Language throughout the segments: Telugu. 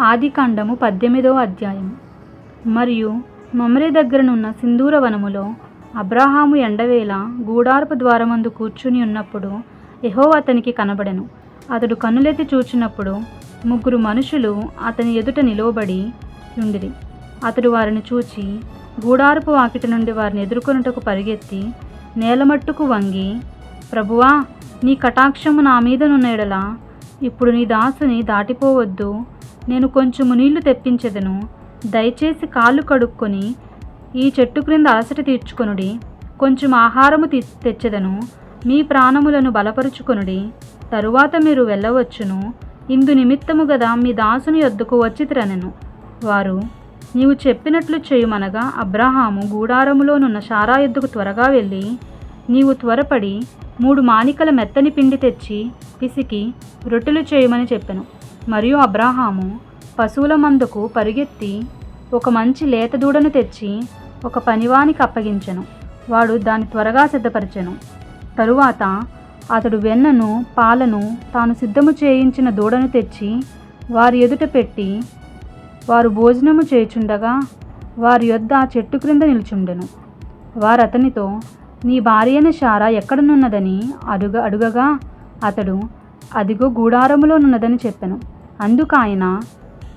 ఆదికాండము పద్దెనిమిదవ అధ్యాయం. మరియు మమ్రే దగ్గరనున్న సింధూర వనములో అబ్రాహాము ఎండవేళ గూడార్పు ద్వారమందు కూర్చుని ఉన్నప్పుడు ఎహో అతనికి కనబడెను. అతడు కన్నులెత్తి చూచినప్పుడు ముగ్గురు మనుషులు అతని ఎదుట నిలవబడి ఉండిరి. అతడు వారిని చూచి గూడారపు వాకిటి నుండి వారిని ఎదుర్కొనుటకు పరిగెత్తి నేలమట్టుకు వంగి ప్రభువా నీ కటాక్షము నా మీద ఎడల ఇప్పుడు నీ దాసుని దాటిపోవద్దు. నేను కొంచెము నీళ్ళు తెప్పించెదను. దయచేసి కాళ్ళు కడుక్కొని ఈ చెట్టు క్రింద అలసట తీర్చుకొనుడి. కొంచెం ఆహారము తీ తెచ్చెదను. మీ ప్రాణములను బలపరుచుకొనుడి. తరువాత మీరు వెళ్ళవచ్చును. ఇందు నిమిత్తము గదా మీ దాసుని యొద్దకు వచ్చితిరనెను. వారు నీవు చెప్పినట్లు చేయుమనగా అబ్రహాము గూడారములోనున్న శారా ఎద్దుకు త్వరగా వెళ్ళి నీవు త్వరపడి మూడు మానికల మెత్తని పిండి తెచ్చి పిసికి రొట్టెలు చేయమని చెప్పెను. మరియు అబ్రాహాము పశువుల మందుకు పరిగెత్తి ఒక మంచి లేత దూడను తెచ్చి ఒక పనివానికి అప్పగించెను. వాడు దాన్ని త్వరగా సిద్ధపరిచెను. తరువాత అతడు వెన్నను పాలను తాను సిద్ధము చేయించిన దూడను తెచ్చి వారి ఎదుట పెట్టి వారు భోజనము చేయుచుండగా వారి యొద్ద చెట్టు క్రింద నిల్చుండెను. వారు అతనితో నీ భార్యైన శారా ఎక్కడనున్నదని అడుగ అడుగగా అతడు అదిగో గూడారములోనున్నదని చెప్పెను. అందుకు ఆయన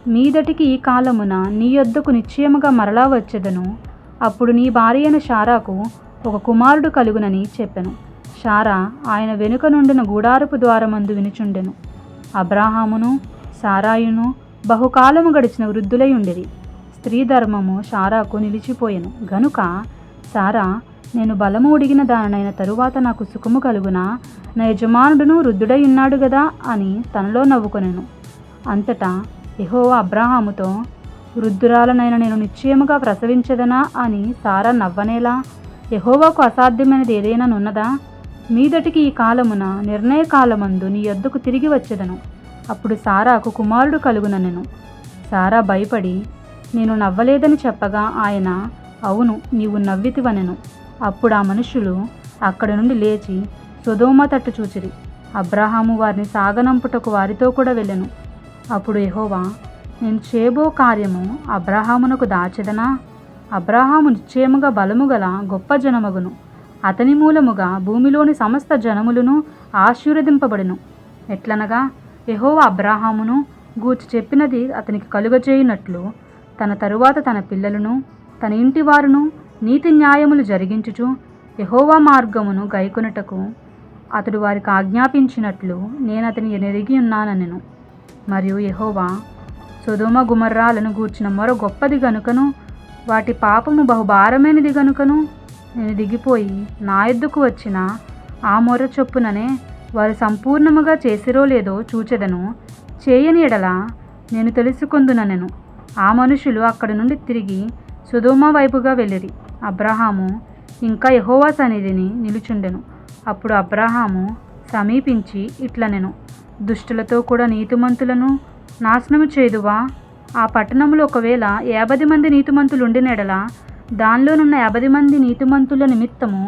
మీదటికి ఈ కాలమున నీ యొద్దకు నిశ్చయముగా మరలా వచ్చేదను. అప్పుడు నీ భార్య అయిన శారాకు ఒక కుమారుడు కలుగునని చెప్పెను. శారా ఆయన వెనుక నుండిన గూడారపు ద్వారమందు వినుచుండెను. అబ్రాహామును సారాయును బహుకాలము గడిచిన వృద్ధులై ఉండేది. స్త్రీ ధర్మము శారాకు నిలిచిపోయెను. గనుక సారా నేను బలము ఉడిగిన దానైన తరువాత నాకు సుఖము కలుగునా? నా యజమానుడును వృద్ధుడై ఉన్నాడు గదా అని తనలో నవ్వుకొనెను. అంతటా యహో అబ్రాహాముతో వృద్ధురాలనైన నేను నిశ్చయముగా ప్రసవించదనా అని సారా నవ్వనేలా? యహోవాకు అసాధ్యమైనది ఏదైనా నున్నదా? మీదటికి ఈ కాలమున నిర్ణయ కాలమందు నీ యొద్దకు తిరిగి వచ్చేదను. అప్పుడు సారాకు కుమారుడు కలుగుననెను. సారా భయపడి నేను నవ్వలేదని చెప్పగా ఆయన అవును నీవు నవ్వితివనెను. అప్పుడు ఆ మనుషులు అక్కడ నుండి లేచి సొదోమ తట్టు చూచిరి. అబ్రహాము వారిని సాగనంపుటకు వారితో కూడా వెళ్ళెను. అప్పుడు ఎహోవా నేను చేయబో కార్యము అబ్రహామునకు దాచెదనా? అబ్రహాము నిశ్చయముగా బలము గల గొప్ప జనమగును. అతని మూలముగా భూమిలోని సమస్త జనములను ఆశీర్వదింపబడును. ఎట్లనగా యెహోవా అబ్రాహామును గూర్చి చెప్పినది అతనికి కలుగజేయునట్లు తన తరువాత తన పిల్లలను తన ఇంటి వారును నీతి న్యాయములు జరిగించుచు యహోవా మార్గమును గైకొనుటకు అతడు వారికి ఆజ్ఞాపించినట్లు నేను అతని ఎరిగి ఉన్నానెను మరియు యహోవా సుధుమ గుమర్రాలను గూర్చిన మరో గొప్పది గనుకను వాటి పాపము బహుభారమైనది గనుకను నేను దిగిపోయి నా ఎద్దుకు వచ్చిన ఆ మొర చొప్పుననే వారు సంపూర్ణముగా చేసిరో లేదో చూచెదను. చేయని ఎడల నేను తెలుసుకుందుననెను. ఆ మనుషులు అక్కడి నుండి తిరిగి సుధోమ వైపుగా వెళ్ళిరి. అబ్రహాము ఇంకా యహోవా సన్నిధిని నిలుచుండెను. అప్పుడు అబ్రహాము సమీపించి ఇట్లనెను దుష్టులతో కూడా నీతిమంతులను నాశనము చేదువా? ఆ పట్టణంలో ఒకవేళ యాభై మంది నీతిమంతులు ఉండినెడల దానిలోనున్న యాభై మంది నీతిమంతుల నిమిత్తము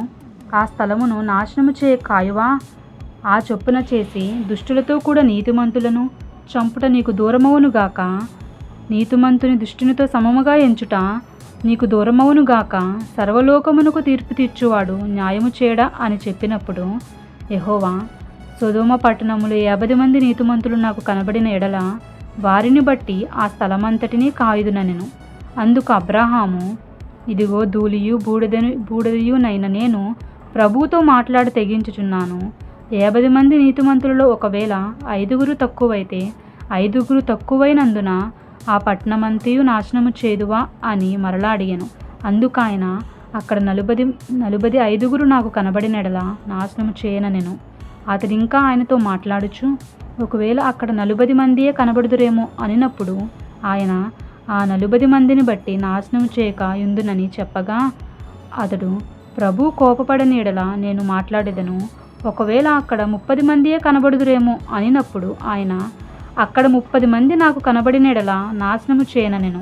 ఆ స్థలమును నాశనము చేయ కాయువా? ఆ చొప్పున చేసి దుష్టులతో కూడా నీతిమంతులను చంపుట నీకు దూరమవునుగాక నీతిమంతుని దుష్టునితో సమముగా ఎంచుట నీకు దూరమవునుగాక సర్వలోకమునకు తీర్పు తీర్చువాడు న్యాయము చేయడా అని చెప్పినప్పుడు యహోవా సుధోమ పట్టణములో యాభై మంది నీతిమంతులు నాకు కనబడిన ఎడల వారిని బట్టి ఆ స్థలమంతటినీ కాయుదునెను అందుకు అబ్రహాము ఇదిగో ధూళియు బూడిదను బూడిదయునైన నేను ప్రభువుతో మాట్లాడి తెగించుచున్నాను. యాభై మంది నీతిమంతులలో ఒకవేళ ఐదుగురు తక్కువైతే ఐదుగురు తక్కువైనందున ఆ పట్టణమంతయు నాశనము చేదువా అని మరలా అడిగాను. అందుకాయన అక్కడ నలుబది నలుబది ఐదుగురు నాకు కనబడినడలా నాశనము చేయననెను. అతడు ఇంకా ఆయనతో మాట్లాడుచు ఒకవేళ అక్కడ నలుబది మందియే కనబడుదురేమో అనినప్పుడు ఆయన ఆ నలుబది మందిని బట్టి నాశనం చేయక యుందునని చెప్పగా అతడు ప్రభు కోపపడనీడల నేను మాట్లాడేదను. ఒకవేళ అక్కడ ముప్పది మందియే కనబడుదురేమో అనినప్పుడు ఆయన అక్కడ ముప్పది మంది నాకు కనబడినెడల నాశనము చేయననెను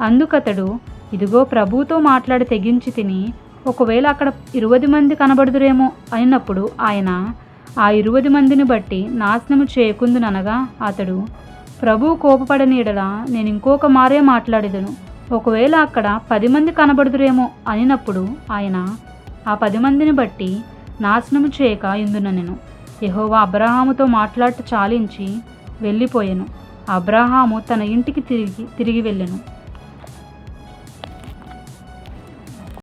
అందుకతడు ఇదిగో ప్రభువుతో మాట్లాడి తెగించి తిని ఒకవేళ అక్కడ ఇరువది మంది కనబడుదురేమో అయినప్పుడు ఆయన ఆ ఇరువది మందిని బట్టి నాశనము చేయకుందుననగా అతడు ప్రభువు కోపపడనీడలా నేను ఇంకొక మారే మాట్లాడేదను. ఒకవేళ అక్కడ పది మంది కనబడుదురేమో అనినప్పుడు ఆయన ఆ పది మందిని బట్టి నాశనము చేయక ఇందున నేను. యహోవా అబ్రహాముతో మాట్లాడట చాలించి వెళ్ళిపోయాను. అబ్రహాము తన ఇంటికి తిరిగి తిరిగి వెళ్ళాను.